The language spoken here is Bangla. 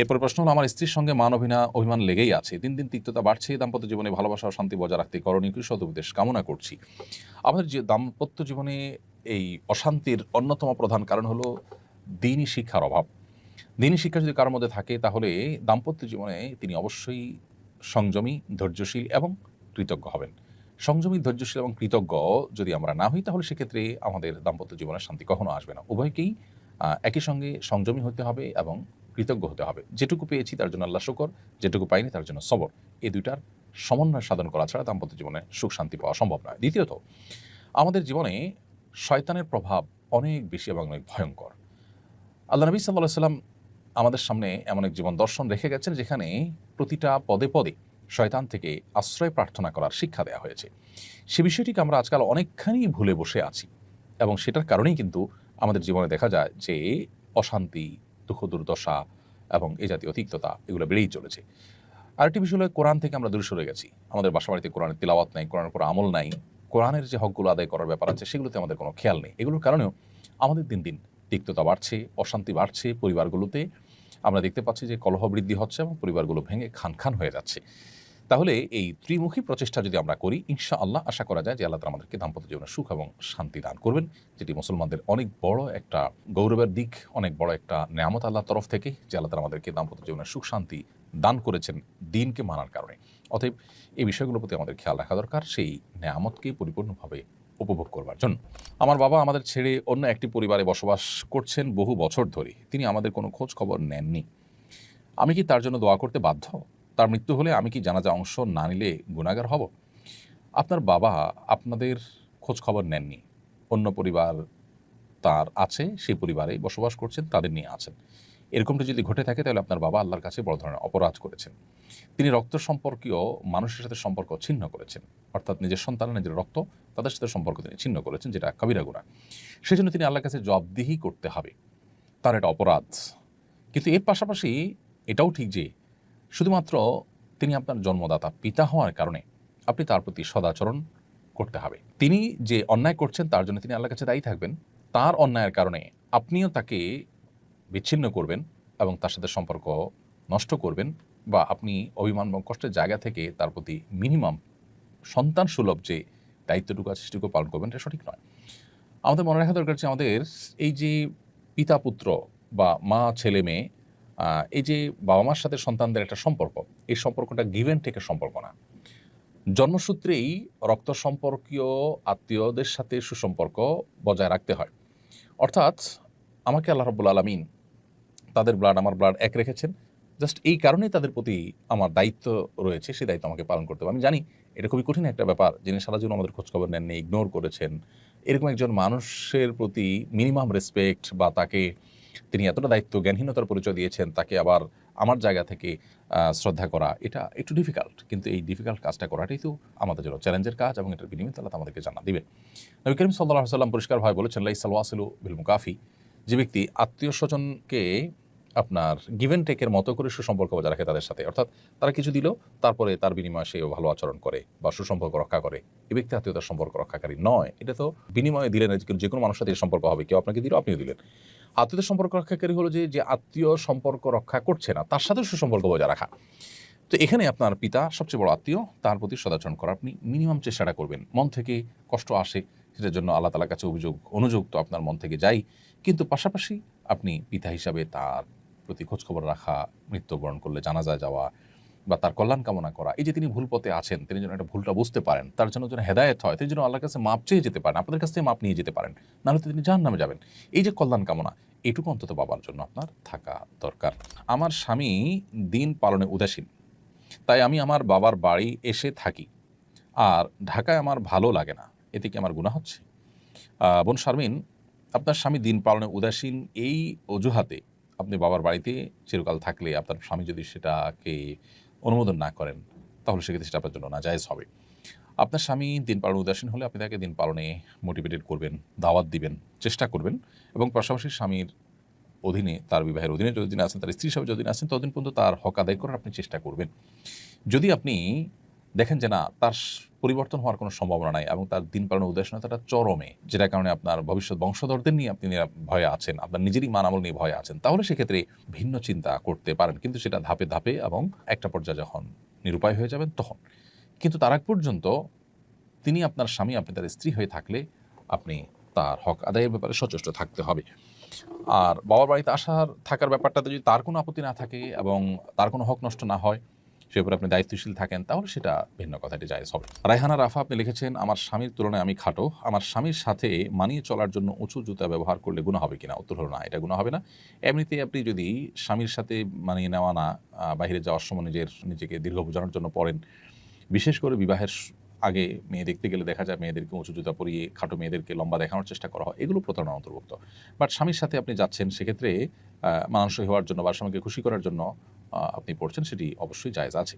এরপর প্রশ্ন হলো, আমার স্ত্রীর সঙ্গে মান অভিনা, অভিমান লেগেই আছে। দিন দিন তিক্ততা বাড়ছে, দাম্পত্য জীবনে ভালোবাসা ও শান্তি বজায় রাখতে করণীয় কৃষি উপদেশ কামনা করছি। আমাদের যে দাম্পত্য জীবনে এই অশান্তির অন্যতম প্রধান কারণ হলো দিনই শিক্ষার অভাব। দিনই শিক্ষা যদি কারোর মধ্যে থাকে, তাহলে দাম্পত্য জীবনে তিনি অবশ্যই সংযমী, ধৈর্যশীল এবং কৃতজ্ঞ হবেন। সংযমী, ধৈর্যশীল এবং কৃতজ্ঞ যদি আমরা না হই, তাহলে সেক্ষেত্রে আমাদের দাম্পত্য জীবনে শান্তি কখনো আসবে না। উভয়কেই একই সঙ্গে সংযমী হতে হবে এবং কৃতজ্ঞ হতে হবে। যেটুকু পেয়েছি তার জন্য আল্লাহ শুকর, যেটুকু পাইনি তার জন্য সবর। এই দুইটার সমন্বয় সাধন করা ছাড়া দাম্পত্য জীবনে সুখ শান্তি পাওয়া সম্ভব নয়। দ্বিতীয়ত, আমাদের জীবনে শয়তানের প্রভাব অনেক বেশি এবং অনেক ভয়ঙ্কর। আল্লাহ নবী সাল্লাহ সাল্লাম আমাদের সামনে এমন এক জীবন দর্শন রেখে গেছেন, যেখানে প্রতিটা পদে পদে শয়তান থেকে আশ্রয় প্রার্থনা করার শিক্ষা দেওয়া হয়েছে। সে বিষয়টিকে আমরা আজকাল অনেকখানি ভুলে বসে আছি এবং সেটার কারণেই কিন্তু আমাদের জীবনে দেখা যায় যে অশান্তি দুঃখ দুর্দশা এবং এই জাতীয় তিক্ততা, এগুলো বেড়েই চলেছে। আরেকটি বিষয় কোরআন থেকে আমরা দূরে সরে গেছি। আমাদের বাসাবাড়িতে কোরআনের তিলাওয়াত নাই, কোরআনের উপর আমল নাই। কোরআনের যে হকগুলো আদায় করার ব্যাপার আছে, সেগুলোতে আমাদের কোনো খেয়াল নেই। এগুলোর কারণেও আমাদের দিন দিন তিক্ততা বাড়ছে, অশান্তি বাড়ছে, পরিবারগুলোতে আমরা দেখতে পাচ্ছি যে কলহ বৃদ্ধি হচ্ছে এবং পরিবারগুলো ভেঙে খান খান হয়ে যাচ্ছে। তাহলে এই ত্রিমুখী প্রচেষ্টা যদি আমরা করি ইনশা আল্লাহ আশা করা যায় যে আল্লাহ আমাদেরকে দাম্পত্য জীবনে সুখ এবং শান্তি দান করবেন, যেটি মুসলমানদের অনেক বড় একটা গৌরবের দিক, অনেক বড় একটা নেয়ামত আল্লাহর তরফ থেকে, যে আল্লাহ আমাদেরকে দাম্পত্য জীবনে সুখ, শান্তি দান করেছেন দিনকে মানার কারণে। অতএব এই বিষয়গুলোর প্রতি আমাদের খেয়াল রাখা দরকার, সেই নেয়ামতকে পরিপূর্ণভাবে উপভোগ করবার জন্য। আমার বাবা আমাদের ছেড়ে অন্য একটি পরিবারে বসবাস করছেন বহু বছর ধরে। তিনি আমাদের কোনো খোঁজ খবর নেননি। আমি কি তার জন্য দোয়া করতে বাধ্য? তার মৃত্যু হলে আমি কি জানাজা অংশ না নিলে গুণাগার হব? আপনার বাবা আপনাদের খোঁজ খবর নেননি। অন্য পরিবার তার আছে, সেই পরিবারে বসবাস করছেন, তাদের নিয়ে আছেন। এরকমটা যদি ঘটে থাকে, তাহলে আপনার বাবা আল্লাহর কাছে বড় ধরনের অপরাধ করেছেন। তিনি রক্ত সম্পর্কীয় মানুষের সাথে সম্পর্ক ছিন্ন করেছেন। অর্থাৎ নিজের সন্তান নিজের রক্ত তাদের সাথে সম্পর্ক তিনি ছিন্ন করেছেন, যেটা কবিরা গুণা সেজন্য তিনি আল্লাহর কাছে জবাবদিহি করতে হবে। তার এটা অপরাধ। কিন্তু এর পাশাপাশি এটাও ঠিক যে শুধুমাত্র তিনি আপনার জন্মদাতা, পিতা হওয়ার কারণে আপনি তার প্রতি সদাচরণ করতে হবে। তিনি যে অন্যায় করছেন, তার জন্য তিনি আল্লাহর কাছে দায়ী থাকবেন। তার অন্যায়ের কারণে আপনিও তাকে বিচ্ছিন্ন করবেন এবং তার সাথে সম্পর্ক নষ্ট করবেন বা আপনি অভিমান এবং কষ্টের জায়গা থেকে তার প্রতি মিনিমাম সন্তান সুলভ যে দায়িত্বটুকু আছে, সেটুকু পালন করবেন, এটা সঠিক নয়। আমাদের মনে রাখা দরকার যে আমাদের এই যে পিতা পুত্র বা মা ছেলে মেয়ে এই যে বাবা মার সাথে সন্তানদের একটা সম্পর্ক, এই সম্পর্কটা গিভেন থেকে সম্পর্ক না। জন্মসূত্রেই রক্ত সম্পর্কীয় আত্মীয়দের সাথে সুসম্পর্ক বজায় রাখতে হয়। অর্থাৎ আমাকে আল্লাহ রব্বুল আলমিন তাদের ব্লাড আমার ব্লাড এক রেখেছেন। জাস্ট এই কারণেই তাদের প্রতি আমার দায়িত্ব রয়েছে, সেই দায়িত্ব আমাকে পালন করতে হবে। আমি জানি এটা খুবই কঠিন একটা ব্যাপার, যিনি সারা জীবন আমাদের খোঁজখবর নেননি ইগনোর করেছেন। এরকম একজন মানুষের প্রতি মিনিমাম রেসপেক্ট বা তাকে তিনি এতটা দায়িত্ব জ্ঞানহীনতার পরিচয় দিয়েছেন, তাকে আবার আমার জায়গা থেকে শ্রদ্ধা করা, এটা একটু ডিফিকাল্ট কিন্তু এই ডিফিকাল্ট কাজটা করাটাই তো আমাদের জন্য চ্যালেঞ্জের কাজ এবং এটার বিনিময়ে তাহলে আমাদেরকে জানা দিবেন। নবী করিম সাল্লাহ সাল্লাম পরিষ্কারভাবে বলেছেন লাই সালওয়াসলু বিল মুকাফি। যে ব্যক্তি আত্মীয় স্বজনকে আপনার গিভেন টেকের মতো করে সুসম্পর্ক বজায় রাখে তাদের সাথে, অর্থাৎ তারা কিছু দিল, তারপরে তার বিনিময়ে সেও ভালো আচরণ করে বা সুসম্পর্ক রক্ষা করে। এই ব্যক্তি আত্মীয়তার সম্পর্ক রক্ষাকারী নয়। এটা তো বিনিময়ে দিলেন যে কোনো মানুষের সাথে সম্পর্ক হবে, কেউ আপনাকে দিল, আপনিও দিলেন। আত্মীয়তার সম্পর্ক রক্ষাকারী হলো যে যে আত্মীয় সম্পর্ক রক্ষা করছে না, তার সাথে সুসম্পর্ক বজায় রাখা। তো এখানে আপনার পিতা সবচেয়ে বড় আত্মীয়, তার প্রতি সদাচরণ করা। আপনি মিনিমাম চেষ্টাটা করবেন। মন থেকে কষ্ট আসে, সেটার জন্য আল্লাহ তালার কাছে অভিযোগ, অনুযোগ তো আপনার মন থেকে যাই। কিন্তু পাশাপাশি আপনি পিতা হিসাবে তার প্রতি খোঁজখবর রাখা, মৃত্যুবরণ করলে জানাজা যাওয়া বা তার কল্যাণ কামনা করা, এই যে তিনি ভুল পথে আছেন, তিনি যেন একটা ভুলটা বুঝতে পারেন, তার জন্য যেন হেদায়ত হয়, তিনি যেন আল্লাহর কাছে মাপ চেয়ে যেতে পারেন, আপনাদের কাছ থেকে মাপ নিয়ে যেতে পারেন নাহলে তো তিনি জাহান নামে যাবেন। এই যে কল্যাণ কামনা, এটুকু অন্তত বাবার জন্য আপনার থাকা দরকার। আমার স্বামী দিন পালনে উদাসীন, তাই আমি আমার বাবার বাড়ি এসে থাকি, আর ঢাকায় আমার ভালো লাগে না, এতে কি আমার গুণা হচ্ছে? বোন শারমিন, আপনার স্বামী দিন পালনে উদাসীন, এই অজুহাতে আপনি বাবার বাড়িতে চিরকাল থাকলে আপনার স্বামী যদি সেটাকে অনুমোদন না করেন, তাহলে সেক্ষেত্রে সেটা আপনার জন্য নাজায়জ হবে। আপনার স্বামী দিন পালন উদাসীন হলে আপনি তাকে দিন পালনে মোটিভেটেড করবেন, দাওয়াত দিবেন, চেষ্টা করবেন এবং পাশাপাশি স্বামীর অধীনে, তার বিবাহের অধীনে যতদিন আছেন, তার স্ত্রী হিসাবে যতদিন আছেন, ততদিন পর্যন্ত তার হক আদায় করার আপনি চেষ্টা করবেন। যদি আপনি দেখেন যে না, তার পরিবর্তন হওয়ার কোনো সম্ভাবনা নাই এবং তার দিন পালনের উদ্দেশ্যতা চরমে, যেটার কারণে আপনার ভবিষ্যৎ বংশধরদের নিয়ে আপনি ভয়ে আছেন, আপনার নিজেরই মানামল নিয়ে ভয়ে আছেন, তাহলে সেক্ষেত্রে ভিন্ন চিন্তা করতে পারেন। কিন্তু সেটা ধাপে ধাপে এবং একটা পর্যায়ে যখন নিরুপায় হয়ে যাবেন তখন। কিন্তু তার আগ পর্যন্ত তিনি আপনার স্বামী, আপনি তার স্ত্রী হয়ে থাকলে আপনি তার হক আদায়ের ব্যাপারে সচেষ্ট থাকতে হবে। আর বাবার বাড়িতে আসার থাকার ব্যাপারটাতে যদি তার কোনো আপত্তি না থাকে এবং তার কোনো হক নষ্ট না হয় সে উপরে আপনি দায়িত্বশীল থাকেন, তাহলে সেটা ভিন্ন কথাটি জায়জ হবে। রায়হানা রাফা, আপনি লিখেছেন, আমার স্বামীর তুলনায় আমি খাটো। আমার স্বামীর সাথে মানিয়ে চলার জন্য উঁচু জুতা ব্যবহার করলে গুণা হবে কিনা? উত্তর হলো, না, এটা গুণ হবে না। এমনিতেই আপনি যদি স্বামীর সাথে মানিয়ে নেওয়া না বাইরে যাওয়ার সময় নিজের, নিজেকে দীর্ঘ বোঝানোর জন্য পড়েন, বিশেষ করে বিবাহের আগে মেয়ে দেখতে গেলে দেখা যায় মেয়েদেরকে উঁচু জুতা পরিয়ে খাটো মেয়েদেরকে লম্বা দেখানোর চেষ্টা করা হয়, এগুলো প্রতারণা অন্তর্ভুক্ত। বাট স্বামীর সাথে আপনি যাচ্ছেন, সেক্ষেত্রে মানানসই হওয়ার জন্য বা স্বামীকে খুশি করার জন্য আপনি পড়ছেন সেটি অবশ্যই জায়জ আছে।